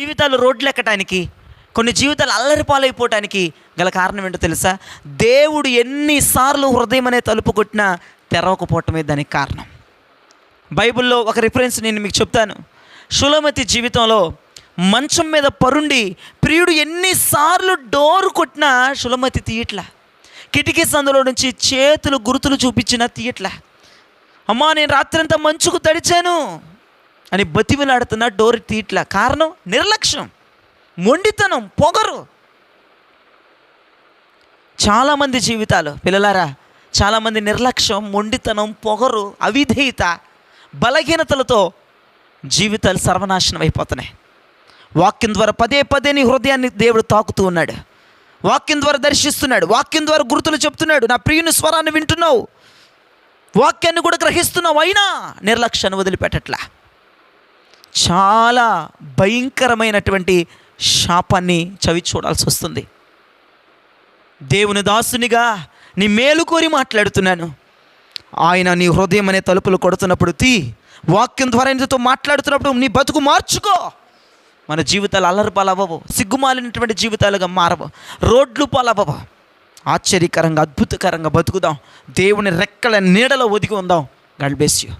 జీవితాలు రోడ్లు ఎక్కటానికి కొన్ని జీవితాలు అల్లరిపాలైపోవటానికి గల కారణం ఏంటో తెలుసా? దేవుడు ఎన్నిసార్లు హృదయం అనే తలుపు కొట్టినా తెరవకపోవటమే దానికి కారణం. బైబిల్లో ఒక రిఫరెన్స్ నేను మీకు చెప్తాను. షులమతి జీవితంలో మంచం మీద పరుండి ప్రియుడు ఎన్నిసార్లు డోర్ కొట్టినా షులమతి తీయట్లా. కిటికీ సందులో నుంచి చేతులు గుర్తులు చూపించినా తీయట్లా. అమ్మా నేను రాత్రంతా మంచుకు తడిచాను. అని బతిమిలాడుతున్న డోర్ తీయట్లా కారణం నిర్లక్ష్యం మొండితనం పొగరు. చాలామంది జీవితాలు పిల్లలారా చాలామంది నిర్లక్ష్యం మొండితనం పొగరు అవిధేయత బలహీనతలతో జీవితాలు సర్వనాశనం అయిపోతున్నాయి. వాక్యం ద్వారా పదే పదే నీ హృదయాన్ని దేవుడు తాకుతూ ఉన్నాడు. వాక్యం ద్వారా దర్శిస్తున్నాడు. వాక్యం ద్వారా గుర్తులు చెప్తున్నాడు. నా ప్రియుని స్వరాన్ని వింటున్నావు. వాక్యాన్ని కూడా గ్రహిస్తున్నావు. అయినా నిర్లక్ష్యాన్ని వదిలిపెట్టట్లా. చాలా భయంకరమైనటువంటి శాపాన్ని చవి చూడాల్సి వస్తుంది. దేవుని దాసునిగా నీ మేలు కోరి మాట్లాడుతున్నాను. ఆయన నీ హృదయం అనే తలుపులు కొడుతున్నప్పుడు తీ వాక్యం ద్వారా నీతో మాట్లాడుతున్నప్పుడు నీ బతుకు మార్చుకో. మన జీవితాలు అల్లరి సిగ్గుమాలినటువంటి జీవితాలుగా మారవు రోడ్లు పాలవ్వవు. ఆశ్చర్యకరంగా అద్భుతకరంగా బతుకుదాం. దేవుని రెక్కల నీడలో ఒదిగి ఉందాం. God bless you.